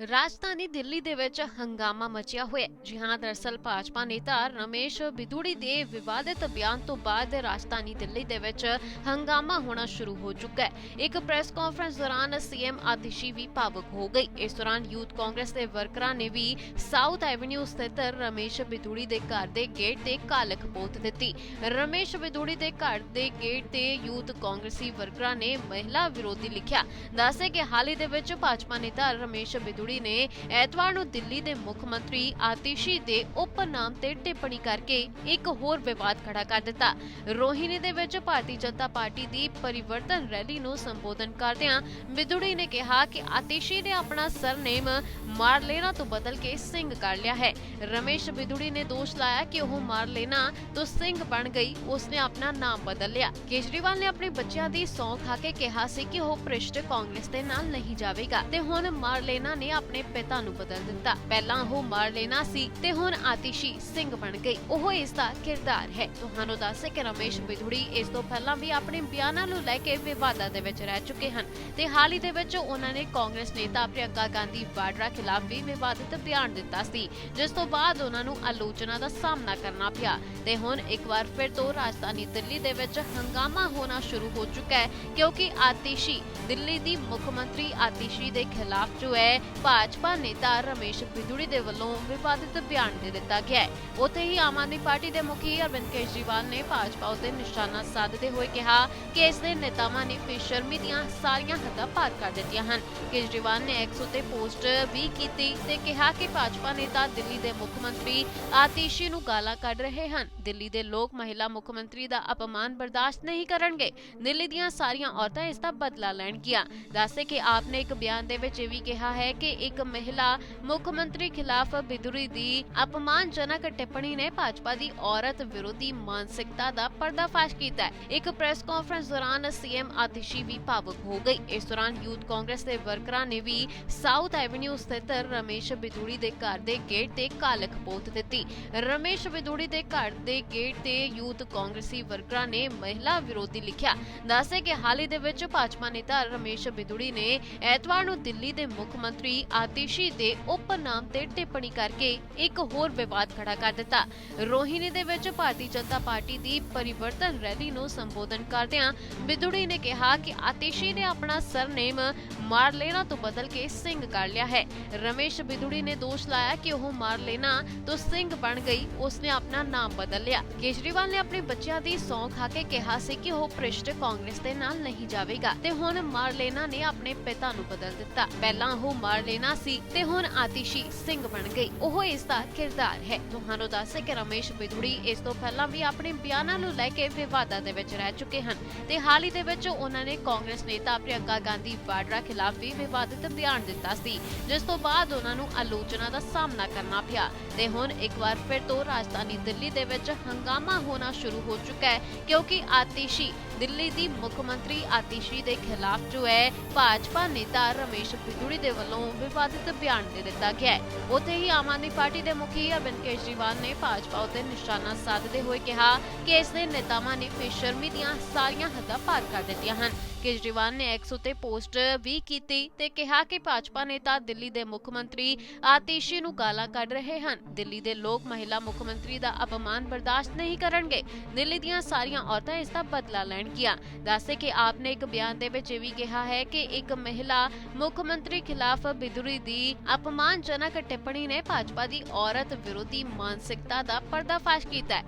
ਰਾਜਧਾਨੀ ਦਿੱਲੀ ਦੇ ਵਿੱਚ ਹੰਗਾਮਾ ਮਚਿਆ ਹੋਇਆ ਜੀ ਹਾਂ, ਦਰਅਸਲ ਭਾਜਪਾ ਨੇਤਾ ਰਮੇਸ਼ ਬਿਦੂੜੀ ਦੇ ਵਿਵਾਦਿਤ ਬਿਆਨ ਤੋਂ ਬਾਅਦ ਰਾਜਧਾਨੀ ਦਿੱਲੀ ਦੇ ਵਿੱਚ ਹੰਗਾਮਾ ਹੋਣਾ ਸ਼ੁਰੂ ਹੋ ਚੁੱਕਾ ਹੈ। ਇੱਕ ਪ੍ਰੈਸ ਕਾਨਫਰੰਸ ਦੌਰਾਨ ਸੀਐਮ ਆਤਿਸ਼ੀ ਵੀ ਭਾਵੁਕ ਹੋ ਗਈ। ਇਸ ਦੌਰਾਨ ਯੂਥ ਕਾਂਗਰਸ ਦੇ ਵਰਕਰਾਂ ਨੇ ਵੀ ਸਾਊਥ ਐਵਨਿਊ ਸਥਿਤ ਰਮੇਸ਼ ਬਿਦੂੜੀ ਦੇ ਘਰ ਦੇ ਗੇਟ ਤੇ ਕਾਲਕ ਪੋਤ ਦਿੱਤੀ। ਰਮੇਸ਼ ਬਿਦੂੜੀ ਦੇ ਘਰ ਦੇ ਗੇਟ ਤੇ ਯੂਥ ਕਾਂਗਰਸੀ ਵਰਕਰਾਂ ਨੇ ਮਹਿਲਾ ਵਿਰੋਧੀ ਲਿਖਿਆ। ਦੱਸੇ ਕਿ ਹਾਲ ਹੀ ਦੇ ਵਿੱਚ ਭਾਜਪਾ ਨੇਤਾ ਰਮੇਸ਼ ਬਿਦੂੜੀ ਨੇ। ਐਤਵਾਰ ਨੂੰ ਦਿੱਲੀ ਦੇ ਮੁੱਖ ਮੰਤਰੀ ਆਤਿਸ਼ੀ ਦੇ ਉਪਨਾਮ ਤੇ ਟਿੱਪਣੀ ਕਰਕੇ ਇੱਕ ਹੋਰ ਵਿਵਾਦ ਖੜਾ ਕਰ ਦਿੱਤਾ। ਰੋਹਿਣੀ ਦੇ ਵਿੱਚ ਭਾਰਤੀ ਜਨਤਾ ਪਾਰਟੀ ਦੀ ਪਰਿਵਰਤਨ ਰੈਲੀ ਨੂੰ ਸੰਬੋਧਨ ਕਰਦਿਆਂ ਬਿਦੂੜੀ ਨੇ ਕਿਹਾ ਕਿ ਆਤਿਸ਼ੀ ਨੇ ਆਪਣਾ ਸਰਨੇਮ ਮਾਰਲੇਨਾ ਤੋਂ ਬਦਲ ਕੇ ਸਿੰਘ ਕਰ ਲਿਆ ਹੈ। ਰਮੇਸ਼ ਬਿਦੂੜੀ ਨੇ ਦੋਸ਼ ਲਾਇਆ ਕਿ ਉਹ ਮਾਰਲੇਨਾ ਤੋਂ ਸਿੰਘ ਬਣ ਗਈ। ਉਸਨੇ ਆਪਣਾ ਨਾਮ ਬਦਲ ਲਿਆ। ਕੇਜਰੀਵਾਲ ਨੇ ਆਪਣੇ ਬੱਚਿਆਂ ਦੀ ਸੌਂ ਖਾ ਕੇ ਕਿਹਾ ਸੀ ਕਿ ਉਹ ਭ੍ਰਿਸ਼ਟ ਕਾਂਗਰਸ ਦੇ ਨਾਲ ਨਹੀਂ ਜਾਵੇਗਾ। ਤੇ ਹੁਣ ਮਾਰਲੇਨਾ ਨੇ ਆਪਣੇ ਪਿਤਾ ਨੂੰ ਬਦਲ ਦਿੱਤਾ। ਪਹਿਲਾਂ ਉਹ ਮਾਰਲੇਨਾ ਸੀ ਤੇ ਹੁਣ ਆਤਿਸ਼ੀ ਸਿੰਘ ਬਣ ਗਈ। ਉਹ ਇਸ ਦਾ ਕਿਰਦਾਰ ਹੈ। ਤੁਹਾਨੂੰ ਦੱਸੇ ਕਿ ਰਮੇਸ਼ ਬਿਧੂੜੀ ਇਸ ਤੋਂ ਪਹਿਲਾਂ ਵੀ ਆਪਣੇ ਬਿਆਨਾਂ ਨੂੰ ਲੈ ਕੇ ਵਿਵਾਦਾਂ ਦੇ ਵਿੱਚ ਰਹਿ ਚੁੱਕੇ ਹਨ ਤੇ ਹਾਲ ਹੀ ਦੇ ਵਿੱਚ ਉਹਨਾਂ ਨੇ ਕਾਂਗਰਸ ਨੇਤਾ ਪ੍ਰਿਯੰਕਾ ਗਾਂਧੀ ਵਾਡਰਾ ਖਿਲਾਫ ਵੀ ਵਿਵਾਦਿਤ ਬਿਆਨ ਦਿੱਤਾ ਸੀ, ਜਿਸ ਤੋਂ ਬਾਅਦ ਉਹਨਾਂ ਨੂੰ ਆਲੋਚਨਾ ਦਾ ਸਾਹਮਣਾ ਕਰਨਾ ਪਿਆ। ਤੇ ਹੁਣ ਇੱਕ ਵਾਰ ਫਿਰ ਤੋਂ ਰਾਜਧਾਨੀ ਦਿੱਲੀ ਦੇ ਵਿੱਚ ਹੰਗਾਮਾ ਹੋਣਾ ਸ਼ੁਰੂ ਹੋ ਚੁੱਕਾ ਹੈ, ਕਿਉਂਕਿ ਆਤਿਸ਼ੀ ਦਿੱਲੀ ਦੀ ਮੁੱਖ ਮੰਤਰੀ ਆਤਿਸ਼ੀ ਦੇ ਖਿਲਾਫ ਜੋ ਹੈ ਭਾਜਪਾ ਨੇਤਾ ਰਮੇਸ਼ ਬਿਧੂੜੀ ਦੇ ਵੱਲੋਂ ਵਿਵਾਦਿਤ ਬਿਆਨ ਦੇ ਦਿੱਤਾ ਗਿਆ ਹੈ। ਉੱਥੇ ਹੀ ਆਮ ਆਦਮੀ ਪਾਰਟੀ ਦੇ ਮੁਖੀ ਅਰਵਿੰਦ ਕੇਜਰੀਵਾਲ ਨੇ ਭਾਜਪਾ ਉਤੇ ਨਿਸ਼ਾਨਾ ਸਾਧਦੇ ਹੋਏ ਕਿਹਾ ਕਿ ਇਸ ਦੇ ਨੇਤਾਵਾਂ ਨੇ ਬੇਸ਼ਰਮੀ ਦੀਆਂ ਸਾਰੀਆਂ ਹੱਦਾਂ ਪਾਰ ਕਰ ਦਿੱਤੀਆਂ ਹਨ। ਕੇਜਰੀਵਾਲ ਨੇ ਐਕਸ ਉਤੇ ਪੋਸਟ ਵੀ ਕੀਤੀ ਤੇ ਕਿਹਾ ਕਿ ਭਾਜਪਾ ਨੇਤਾ ਦਿੱਲੀ ਦੇ ਮੁੱਖ ਮੰਤਰੀ ਆਤੀਸ਼ੀ ਨੂੰ ਗਾਲਾਂ ਕੱਢ ਰਹੇ ਹਨ। ਦਿੱਲੀ ਦੇ ਲੋਕ ਮਹਿਲਾ ਮੁੱਖ ਮੰਤਰੀ ਦਾ ਅਪਮਾਨ ਬਰਦਾਸ਼ਤ ਨਹੀਂ ਕਰਨਗੇ। ਦਿੱਲੀ ਦੀਆਂ ਸਾਰੀਆਂ ਔਰਤਾਂ ਇਸ ਦਾ ਬਦਲਾ ਲੈਣਗੀਆਂ। ਦੱਸੇ ਕਿ ਆਪ ਨੇ ਇੱਕ ਬਿਆਨ ਦੇ ਵਿੱਚ ਇਹ ਵੀ ਕਿਹਾ ਹੈ ਕਿ ਇੱਕ ਮਹਿਲਾ ਮੁੱਖ ਮੰਤਰੀ ਖਿਲਾਫ ਬਿਦੁਰੀ ਦੀ ਅਪਮਾਨਜਨਕ ਟਿੱਪਣੀ ਨੇ ਭਾਜਪਾ ਦੀ ਔਰਤ ਵਿਰੋਧੀ ਮਾਨਸਿਕਤਾ ਦਾ ਪਰਦਾਫਾਸ਼ ਕੀਤਾ ਹੈ। ਇੱਕ ਪ੍ਰੈਸ ਕਾਨਫਰੰਸ ਦੌਰਾਨ ਸੀਐਮ ਆਤਿਸ਼ੀ ਵੀ ਭਾਵੁਕ ਹੋ ਗਈ। ਇਸ ਦੌਰਾਨ ਯੂਥ ਕਾਂਗਰਸ ਦੇ ਵਰਕਰਾਂ ਨੇ ਵੀ ਸਾਊਥ ਐਵਨਿਊ ਸਥਿਤ ਰਮੇਸ਼ ਬਿਦੂੜੀ ਦੇ ਘਰ ਦੇ ਗੇਟ ਤੇ ਕਾਲਖ ਪੋਤ ਦਿੱਤੀ। ਰਮੇਸ਼ ਬਿਦੂੜੀ ਦੇ ਘਰ ਦੇ ਗੇਟ ਤੇ ਯੂਥ ਕਾਂਗਰਸੀ ਵਰਕਰਾਂ ਨੇ ਮਹਿਲਾ ਵਿਰੋਧੀ ਲਿਖਿਆ। ਦੱਸੇ ਕਿ ਹਾਲ ਹੀ ਦੇ ਵਿੱਚ ਭਾਜਪਾ ਨੇਤਾ ਰਮੇਸ਼ ਬਿਦੂੜੀ ਨੇ ਐਤਵਾਰ ਨੂੰ ਦਿੱਲੀ ਦੇ ਮੁੱਖ ਮੰਤਰੀ ਆਤਿਸ਼ੀ ਦੇ ਉਪਨਾਮ ਤੇ ਟਿੱਪਣੀ ਕਰਕੇ ਇੱਕ ਹੋਰ ਵਿਵਾਦ ਖੜਾ ਕਰ ਦਿੱਤਾ। ਰੋਹਿਣੀ ਦੇ ਵਿੱਚ ਭਾਰਤੀ ਜਨਤਾ ਪਾਰਟੀ ਦੀ ਪਰਿਵਰਤਨ ਰੈਲੀ ਨੂੰ ਸੰਬੋਧਨ ਕਰਦਿਆਂ ਬਿਦੂੜੀ ਨੇ ਕਿਹਾ ਕਿ ਆਤਿਸ਼ੀ ਨੇ ਆਪਣਾ ਸਰਨੇਮ ਮਾਰਲੇਨਾ ਤੋਂ ਬਦਲ ਕੇ ਸਿੰਘ ਕਰ ਲਿਆ ਹੈ। ਰਮੇਸ਼ ਬਿਦੂੜੀ ਨੇ ਦੋਸ਼ ਲਾਇਆ ਕਿ ਉਹ ਮਾਰਲੇਨਾ ਤੋਂ ਸਿੰਘ ਬਣ ਗਈ। ਉਸਨੇ ਆਪਣਾ ਨਾਮ ਬਦਲ ਲਿਆ। ਕੇਜਰੀਵਾਲ ਨੇ ਆਪਣੇ ਬੱਚਿਆਂ ਦੀ ਸੌਂ ਖਾ ਕੇ ਕਿਹਾ ਸੀ ਕਿ ਉਹ ਭ੍ਰਿਸ਼ਟ ਕਾਂਗਰਸ ਦੇ ਨਾਲ ਨਹੀਂ ਜਾਵੇਗਾ ਤੇ ਹੁਣ ਮਾਰਲੇਨਾ ਨੇ ਆਪਣੇ ਪਿਤਾ ਨੂੰ ਬਦਲ ਦਿੱਤਾ। ਪਹਿਲਾਂ ਉਹ ਮਾਰਲੇਨਾ ਸੀ ਤੇ ਹੁਣ ਆਤਿਸ਼ੀ ਸਿੰਘ ਬਣ ਗਈ। ਉਹ ਇਸ ਦਾ ਕਿਰਦਾਰ ਹੈ। ਤੁਹਾਨੂੰ ਦੱਸੇ ਕਿ ਰਮੇਸ਼ ਬਿਧੂੜੀ ਇਸ ਤੋਂ ਪਹਿਲਾਂ ਵੀ ਆਪਣੇ ਬਿਆਨਾਂ ਨੂੰ ਲੈ ਕੇ ਵਿਵਾਦਾਂ ਦੇ ਵਿੱਚ ਰਹਿ ਚੁੱਕੇ ਹਨ ਤੇ ਹਾਲ ਹੀ ਦੇ ਵਿੱਚ ਉਹਨਾਂ ਨੇ ਕਾਂਗਰਸ ਨੇਤਾ ਪ੍ਰਿਯੰਕਾ ਗਾਂਧੀ ਵਾਡਰਾ ਖਿਲਾਫ ਵੀ ਵਿਵਾਦਿਤ ਬਿਆਨ ਦਿੱਤਾ ਸੀ, ਜਿਸ ਤੋਂ ਬਾਅਦ ਉਹਨਾਂ ਨੂੰ ਆਲੋਚਨਾ ਦਾ ਸਾਹਮਣਾ ਕਰਨਾ ਪਿਆ ਤੇ ਹੁਣ ਇੱਕ ਵਾਰ ਫਿਰ ਤੋਂ ਰਾਜਧਾਨੀ ਦਿੱਲੀ ਦੇ ਵਿੱਚ ਹੰਗਾਮਾ ਹੋਣਾ ਸ਼ੁਰੂ ਹੋ ਚੁੱਕਾ ਹੈ, ਕਿਉਂਕਿ ਆਤਿਸ਼ੀ ਦਿੱਲੀ ਦੀ ਮੁੱਖ ਮੰਤਰੀ ਆਤਿਸ਼ੀ ਦੇ ਖਿਲਾਫ ਜੋ ਹੈ, ਭਾਜਪਾ ਨੇਤਾ ਰਮੇਸ਼ ਬਿਧੂੜੀ ਦੇ ਵੱਲੋਂ ਵਿਵਾਦਿਤ ਬਿਆਨ ਦੇ ਦਿੱਤਾ ਗਿਆ ਹੈ। ਉੱਥੇ ਹੀ ਆਮ ਆਦਮੀ ਪਾਰਟੀ ਦੇ ਮੁਖੀ ਅਰਵਿੰਦ ਕੇਜਰੀਵਾਲ ਨੇ ਭਾਜਪਾ ਉੱਤੇ ਨਿਸ਼ਾਨਾ ਸਾਧਦੇ ਹੋਏ ਕਿਹਾ ਕਿ ਇਸ ਦੇ ਨੇਤਾਵਾਂ ਨੇ ਬੇਸ਼ਰਮੀ ਦੀਆਂ ਸਾਰੀਆਂ ਹੱਦਾਂ ਪਾਰ ਕਰ ਦਿੱਤੀਆਂ ਹਨ। ਕੇਜਰੀਵਾਲ ਨੇ ਐਕਸ ਉਤੇ ਪੋਸਟ ਵੀ ਕੀਤੀ ਤੇ ਕਿਹਾ ਕਿ ਭਾਜਪਾ ਨੇਤਾ ਦਿੱਲੀ ਦੇ ਮੁੱਖ ਮੰਤਰੀ ਆਤਿਸ਼ੀ ਨੂੰ ਗਾਲਾਂ ਕੱਢ ਰਹੇ ਹਨ। ਦਿੱਲੀ ਦੇ ਲੋਕ ਮਹਿਲਾ ਮੁੱਖ ਮੰਤਰੀ ਦਾ ਅਪਮਾਨ ਬਰਦਾਸ਼ਤ ਨਹੀਂ ਕਰਨਗੇ। ਦਿੱਲੀ ਦੀਆਂ ਸਾਰੀਆਂ ਔਰਤਾਂ ਇਸ ਦਾ ਬਦਲਾ ਲੈਣਗੀਆਂ। ਦੱਸੇ ਕਿ ਆਪ ਨੇ ਇੱਕ ਬਿਆਨ ਦੇ ਵਿੱਚ ਇਹ ਵੀ ਕਿਹਾ ਹੈ ਕਿ ਇੱਕ ਮਹਿਲਾ ਮੁੱਖ ਮੰਤਰੀ ਖਿਲਾਫ ਬਿਦੁਰੀ ਦੀ ਅਪਮਾਨਜਨਕ ਟਿੱਪਣੀ ਨੇ ਭਾਜਪਾ ਦੀ ਔਰਤ ਵਿਰੋਧੀ ਮਾਨਸਿਕਤਾ ਦਾ ਪਰਦਾਫਾਸ਼ ਕੀਤਾ ਹੈ।